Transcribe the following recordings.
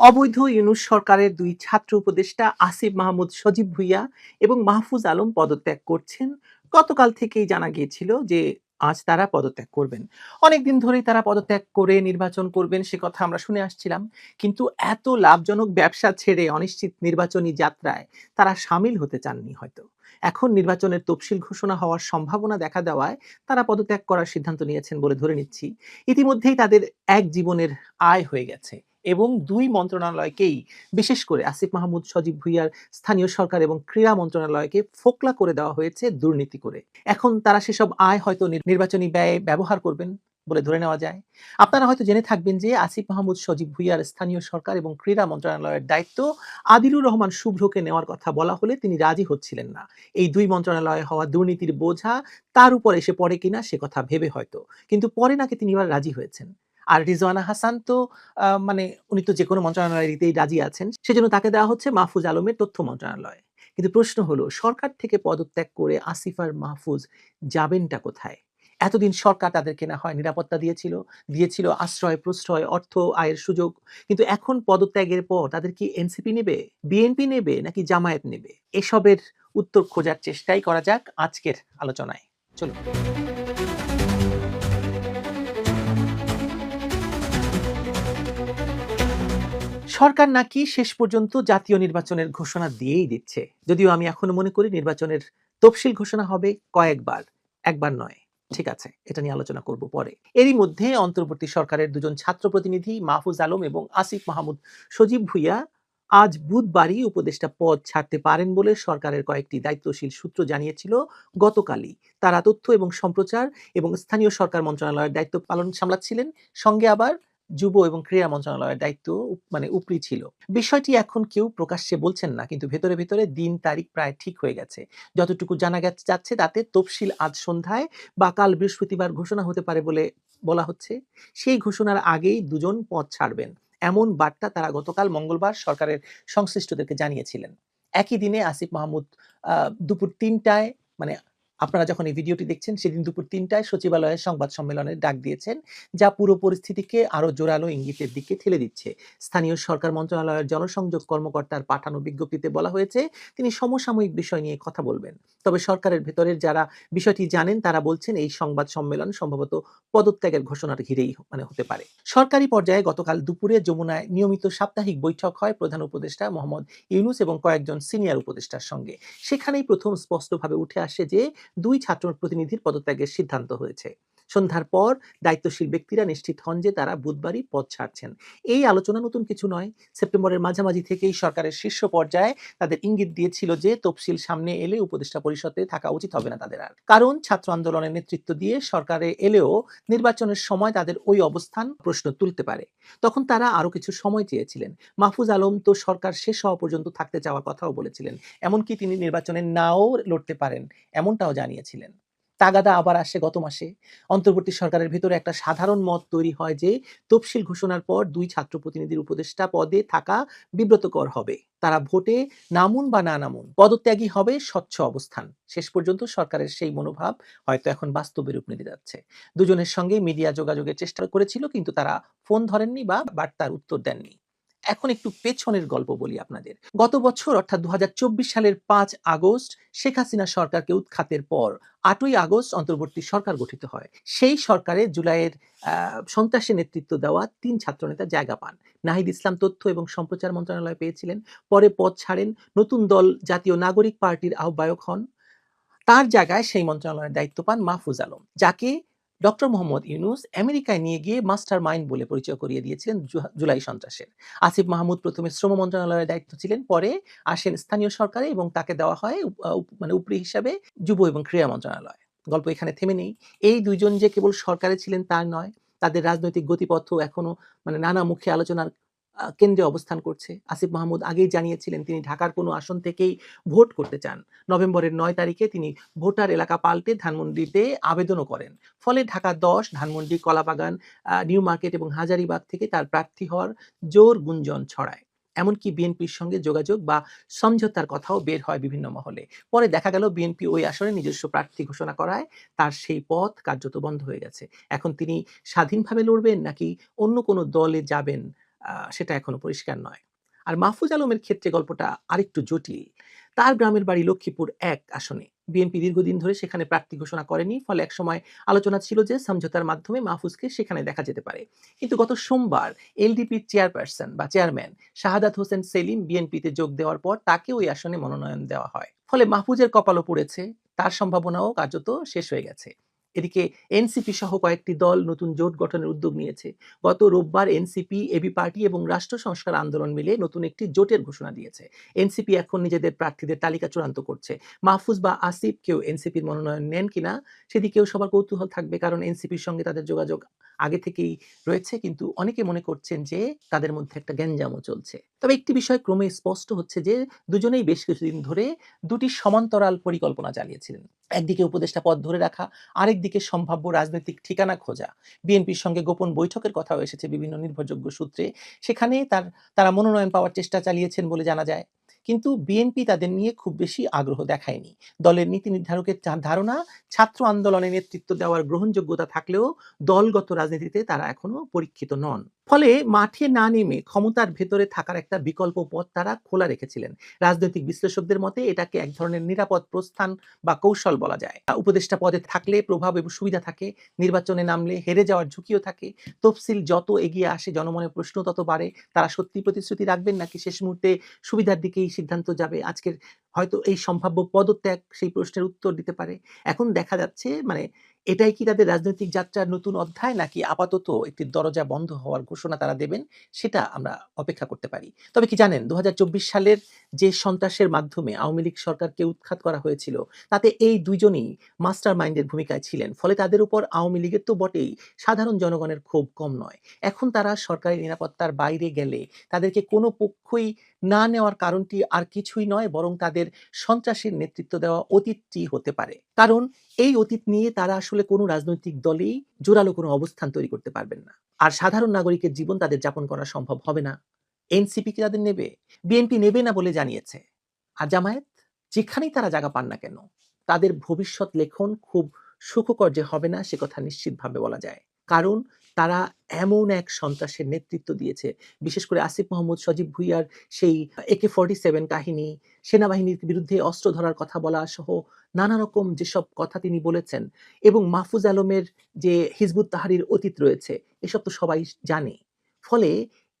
অবৈধ ইউনুস সরকারের দুই ছাত্র উপদেষ্টা আসিফ মাহমুদ সজীব ভুইয়া এবং মাহফুজ আলম পদত্যাগ করছেন। গতকাল থেকেই জানা গিয়েছিল যে আজ তারা পদত্যাগ করবেন। অনেকদিন ধরেই তারা পদত্যাগ করে নির্বাচন করবেন সে কথা আমরা শুনে আসছিলাম। কিন্তু এত লাভজনক ব্যবসা ছেড়ে অনিশ্চিত নির্বাচনী যাত্রায় তারা সামিল হতে চাননি হয়তো। এখন নির্বাচনের তফসিল ঘোষণা হওয়ার সম্ভাবনা দেখা দেওয়ায় তারা পদত্যাগ করার সিদ্ধান্ত নিয়েছেন বলে ধরে নিচ্ছি। ইতিমধ্যেই তাদের এক জীবনের আয় হয়ে গেছে। এবং দুই মন্ত্রণালয়কেই, বিশেষ করে আসিফ মাহমুদ, সজীব ভুইয়ার স্থানীয় সরকার এবং ক্রীড়া মন্ত্রণালয়কে ফোকলা করে দেওয়া হয়েছে দুর্নীতি করে। এখন তারা সেসব আয় হয়তো নির্বাচনী ব্যয়ে ব্যবহার করবেন বলে ধরে নেওয়া যায়। আপনারা হয়তো জেনে থাকবেন যে আসিফ মাহমুদ, সজীব ভুইয়ার স্থানীয় সরকার এবং ক্রীড়া মন্ত্রণালয়ের দায়িত্ব আদিলুর রহমান শুভ্রকে নেওয়ার কথা বলা হলে তিনি রাজি হচ্ছিলেন না। এই দুই মন্ত্রণালয়ে হওয়া দুর্নীতির বোঝা তার উপর এসে পড়ে কিনা সে কথা ভেবে হয়তো, কিন্তু পরে নাকি তিনি এবার রাজি হয়েছেন। আর রিজওয়ানা হাসান তো মানে উনি তো যে কোনো মন্ত্রণালয়ে দিতেই রাজি আছেন। সেজন্য তাকে দেওয়া হচ্ছে মাহফুজ আলমের তথ্য মন্ত্রণালয়। কিন্তু প্রশ্ন হলো, সরকার থেকে পদত্যাগ করে আসিফ আর মাহফুজ যাবেনটা কোথায়? এতদিন সরকার তাদেরকে না হয় নিরাপত্তা দিয়েছিল দিয়েছিল আশ্রয়, প্রশ্রয়, অর্থ, আয়ের সুযোগ। কিন্তু এখন পদত্যাগের পর তাদের কি এনসিপি নেবে, বিএনপি নেবে, নাকি জামায়াত নেবে? এসবের উত্তর খোঁজার চেষ্টাই করা যাক আজকের আলোচনায়। চলুন। সরকার নাকি শেষ পর্যন্ত জাতীয় নির্বাচনের ঘোষণা দিয়েই দিচ্ছে। যদিও আমি এখনও মনে করি নির্বাচনের তফসিল ঘোষণা হবে কয়েকবার, একবার নয়। ঠিক আছে, এটা নিয়ে আলোচনা করব পরে। এরই মধ্যে অন্তর্বর্তী সরকারের দুজন ছাত্র প্রতিনিধি মাহফুজ আলম এবং আসিফ মাহমুদ সজীব ভুইয়া আজ বুধবারই উপদেষ্টা পদ ছাড়তে পারেন বলে সরকারের কয়েকটি দায়িত্বশীল সূত্র জানিয়েছিল গতকালই। তারা তথ্য এবং সম্প্রচার এবং স্থানীয় সরকার মন্ত্রণালয়ের দায়িত্ব পালন সামলাচ্ছিলেন। সঙ্গে আবার যুব এবং ক্রীড়া মন্ত্রণালয়ের দায়িত্ব মানে উপরি ছিল। বিষয়টি এখন কেউ প্রকাশ্যে বলছেন না, কিন্তু ভেতরে ভেতরে দিন তারিখ প্রায় ঠিক হয়ে গেছে। যতটুকু জানা যাচ্ছে তাতে তফসিল আজ সন্ধ্যায় বা কাল বৃহস্পতিবার ঘোষণা হতে পারে বলে বলা হচ্ছে। সেই ঘোষণার আগেই দুজন পদ ছাড়বেন। এমন বার্তা তারা গতকাল মঙ্গলবার সরকারের সংশ্লিষ্টদেরকে জানিয়েছিলেন। একই দিনে আসিফ মাহমুদ দুপুর তিনটায় মানে আপনারা যখন এই ভিডিওটি দেখছেন, সেদিন দুপুর তিনটায় সচিবালয়ে সংবাদ সম্মেলনের ডাক দিয়েছেন, যা পুরো পরিস্থিতিকে আরও জোরালো ইঙ্গিতের দিকে ঠেলে দিচ্ছে। স্থানীয় সরকার মন্ত্রণালয়ের জনসংযোগ কর্মকর্তার পাঠানো বিজ্ঞপ্তিতে বলা হয়েছে, তিনি সমসাময়িক বিষয় নিয়ে কথা বলবেন। তবে সরকারের ভেতরের যারা বিষয়টি জানেন, তারা বলছেন এই সংবাদ সম্মেলন সম্ভবত পদত্যাগের ঘোষণার ঘিরেই মানে হতে পারে। সরকারি পর্যায়ে গতকাল দুপুরে যমুনায় নিয়মিত সাপ্তাহিক বৈঠক হয় প্রধান উপদেষ্টা মোহাম্মদ ইউনুস এবং কয়েকজন সিনিয়র উপদেষ্টার সঙ্গে। সেখানেই প্রথম স্পষ্টভাবে উঠে আসে যে দুই ছাত্র প্রতিনিধির পদত্যাগের সিদ্ধান্ত হয়েছে। সন্ধ্যার পর দায়িত্বশীল ব্যক্তিরা নিশ্চিত হন যে তারা বুধবারই পদ ছাড়ছেন। এই আলোচনা নতুন কিছু নয়। সেপ্টেম্বরের মাঝামাঝি থেকেই সরকারের শীর্ষ পর্যায়ে তাদের ইঙ্গিত দিয়েছিল যে তফসিল সামনে এলে উপদেষ্টা পরিষদে থাকা উচিত হবে না তাদের আর। কারণ ছাত্র আন্দোলনের নেতৃত্ব দিয়ে সরকারে এলেও নির্বাচনের সময় তাদের ওই অবস্থান প্রশ্ন তুলতে পারে। তখন তারা আরও কিছু সময় চেয়েছিলেন। মাহফুজ আলম তো সরকার শেষ হওয়া পর্যন্ত থাকতে চাওয়ার কথাও বলেছিলেন। এমনকি তিনি নির্বাচনে নাও লড়তে পারেন, এমনটাও জানিয়েছিলেন। তাগাদা আবার আসে গত মাসে। অন্তর্বর্তী সরকারের ভেতরে একটা সাধারণ মত তৈরি হয় যে, তফসিল ঘোষণার পর দুই ছাত্র প্রতিনিধির উপদেষ্টা পদে থাকা বিব্রতকর হবে। তারা ভোটে নামুন বা না নামুন পদত্যাগী হবে স্বচ্ছ অবস্থান। শেষ পর্যন্ত সরকারের সেই মনোভাব হয়তো এখন বাস্তবে রূপ নিতে যাচ্ছে। দুজনের সঙ্গে মিডিয়া যোগাযোগের চেষ্টা করেছিল কিন্তু তারা ফোন ধরেননি বা বার্তার উত্তর দেননি। এখন একটু পেছনের গল্প বলি আপনাদের। গত বছর, অর্থাৎ দু সালের পাঁচ আগস্ট, শেখ হাসিনা সরকারকে উৎখাতের পর আটই আগস্ট অন্তর্বর্তী সরকার গঠিত হয়। সেই সরকারে জুলাইয়ের সন্ত্রাসী নেতৃত্ব দেওয়া তিন ছাত্রনেতা জায়গা পান। নাহিদ ইসলাম তথ্য এবং সম্প্রচার মন্ত্রণালয় পেয়েছিলেন। পরে পদ ছাড়েন নতুন দল জাতীয় নাগরিক পার্টির আহ্বায়ক হন। তার জায়গায় সেই মন্ত্রণালয়ের দায়িত্ব পান মাহফুজ আলম, যাকে ডক্টর মোহাম্মদ ইউনুস আমেরিকায় নিয়ে গিয়ে মাস্টার মাইন্ড বলে পরিচয় করিয়ে দিয়েছিলেন জুলাই সন্ত্রাসের। আসিফ মাহমুদ প্রথমে শ্রম মন্ত্রণালয়ের দায়িত্ব ছিলেন, পরে আসেন স্থানীয় সরকারে এবং তাকে দেওয়া হয় মানে উপরি হিসাবে যুব এবং ক্রীড়া মন্ত্রণালয়। গল্প এখানে থেমে নেই। এই দুজন যে কেবল সরকারে ছিলেন তা নয়, তাদের রাজনৈতিক গতিপথ এখনও মানে নানা মুখে আলোচনার কেন্দ্রে অবস্থান করছে। আসিফ মাহমুদ আগেই জানিয়েছিলেন তিনি ঢাকার কোনো আসন থেকেই ভোট করতে চান। নভেম্বরের নয় তারিখে তিনি ভোটার এলাকা পাল্টে ধানমন্ডিতে আবেদনও করেন। ফলে ঢাকা দশ, ধানমন্ডি, কলাবাগান নিউ মার্কেট এবং হাজারিবাগ থেকে তার প্রার্থী হওয়ার জোর গুঞ্জন ছড়ায়। এমনকি বিএনপির সঙ্গে যোগাযোগ বা সমঝোতার কথাও বের হয় বিভিন্ন মহলে। পরে দেখা গেল বিএনপি ওই আসনে নিজস্ব প্রার্থী ঘোষণা করায়, তার সেই পথ কার্যত বন্ধ হয়ে গেছে। এখন তিনি স্বাধীনভাবে লড়বেন নাকি অন্য কোনো দলে যাবেন সেটা এখনও পরিষ্কার নয়। আর মাহফুজ আলমের ক্ষেত্রে গল্পটা আরেকটু জটিল। তার গ্রামের বাড়ি লক্ষ্মীপুর এক আসনে। বিএনপি দীর্ঘদিন ধরে সেখানে প্রার্থী ঘোষণা করেনি, ফলে একসময় আলোচনা ছিল যে সমঝোতার মাধ্যমে মাহফুজকে সেখানে দেখা যেতে পারে। কিন্তু গত সোমবার এলডিপির চেয়ারপারসন বা চেয়ারম্যান শাহাদাত হোসেন সেলিম বিএনপিতে যোগ দেওয়ার পর তাকে ওই আসনে মনোনয়ন দেওয়া হয়। ফলে মাহফুজের কপালও পড়েছে, তার সম্ভাবনাও কার্যত শেষ হয়ে গেছে। এদিকে এনসিপি সহ কয়েকটি দল নতুন জোট গঠনের উদ্যোগ নিয়েছে। গত রোববার এনসিপি, এবি পার্টি এবং রাষ্ট্র সংস্কার আন্দোলন মিলে নতুন একটি জোটের ঘোষণা দিয়েছে। এনসিপি এখন নিজেদের প্রার্থীদের তালিকা চূড়ান্ত করছে। মাহফুজ বা আসিফ কেউ এনসিপির মনোনয়ন নেন কিনা, সেদিকেও সবার কৌতূহল থাকবে কারণ এনসিপির সঙ্গে তাদের যোগাযোগ আগে থেকেই রয়েছে। কিন্তু অনেকে মনে করছেন যে তাদের মধ্যে একটা গ্যাঞ্জামও চলছে। তবে একটি বিষয় ক্রমে স্পষ্ট হচ্ছে যে দুজনেই বেশ কিছুদিন ধরে দুটি সমান্তরাল পরিকল্পনা চালিয়েছিলেন। একদিকে উপদেষ্টা পদ ধরে রাখা, আরেকদিকে সম্ভাব্য রাজনৈতিক ঠিকানা খোঁজা। বিএনপির সঙ্গে গোপন বৈঠকের কথাও এসেছে বিভিন্ন নির্ভরযোগ্য সূত্রে। সেখানে তার, তারা মনোনয়ন পাওয়ার চেষ্টা চালিয়েছেন বলে জানা যায়। কিন্তু বিএনপি তাদের নিয়ে খুব বেশি আগ্রহ দেখায়নি। দলের নীতি নির্ধারকের ধারণা, ছাত্র আন্দোলনে নেতৃত্ব দেওয়ার গ্রহণযোগ্যতা থাকলেও দলগত রাজনীতিতে তারা এখনও পরীক্ষিত নন। ফলে মাঠে না নেমে ক্ষমতার ভেতরে থাকার একটা বিকল্প পথ তারা খোলা রেখেছিলেন। রাজনৈতিক বিশ্লেষকদের মতে এটাকে এক ধরনের নিরাপদ প্রস্থান বা কৌশল বলা যায়। উপদেষ্টা পদে থাকলে প্রভাব এবং সুবিধা থাকে, নির্বাচনে নামলে হেরে যাওয়ার ঝুঁকিও থাকে। তফসিল যত এগিয়ে আসে জনমনের প্রশ্ন তত বাড়ে। তারা সত্যি প্রতিশ্রুতি রাখবেন নাকি শেষ মুহূর্তে সুবিধার দিকেই সিদ্ধান্ত যাবে, আজকের হয়তো এই সম্ভাব্য পদত্যাগ সেই প্রশ্নের উত্তর দিতে পারে। এখন দেখা যাচ্ছে মানে এটাই কি তাদের রাজনৈতিক যাত্রার নতুন অধ্যায় নাকি আপাতত একটি দরজা বন্ধ হওয়ার ঘোষণা তারা দেবেন, সেটা আমরা অপেক্ষা করতে পারি। তবে কি জানেন, দুহাজার চব্বিশ সালের যে সন্ত্রাসের মাধ্যমে আওয়ামী লীগ সরকারকে উৎখাত করা হয়েছিল, তাতে এই দুইজনই মাস্টার মাইন্ডের ভূমিকায় ছিলেন, ফলে তাদের উপর আওয়ামী লীগের তো বটেই, সাধারণ জনগণের ক্ষোভ কম নয়। এখন তারা সরকারি নিরাপত্তার বাইরে গেলে তাদেরকে কোনো পক্ষই না নেওয়ার কারণটি আর কিছুই নয়, বরং তাদের সন্ত্রাসের নেতৃত্ব দেওয়া অতীতটি হতে পারে। কারণ এই অতীত নিয়ে তারা কোনো রাজনৈতিক দলেই জোরালো কোনো অবস্থান তৈরি করতে পারবেন না। আর সাধারণ নাগরিকের জীবন তাদের যাপন করা সম্ভব হবে না। এনসিপি কি তাদের নেবে? বিএনপি নেবে না বলে জানিয়েছে। আর জামায়াত? যেখানেই তারা জায়গা পান না কেন, তাদের ভবিষ্যৎ লেখন খুব সুখকর যে হবে না, সে কথা নিশ্চিতভাবে বলা যায়। কারণ তারা এমন এক সন্ত্রাসের নেতৃত্ব দিয়েছে। বিশেষ করে আসিফ মোহাম্মদ সজীব ভুইয়ার সেই একে ফর্টি সেভেন কাহিনী, সেনাবাহিনীর বিরুদ্ধে অস্ত্র ধরার কথা বলা সহ নানা রকম যেসব কথা তিনি বলেছেন এবং মাহফুজ আলমের যে হিজবুত তাহারির অতীত রয়েছে, এসব তো সবাই জানে। ফলে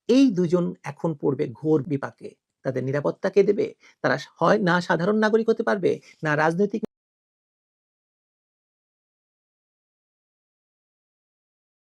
এই দুজন এখন পড়বে ঘোর বিপাকে। তাদের নিরাপত্তা কে দেবে? তারা হয় না সাধারণ নাগরিক হতে পারবে, না রাজনৈতিক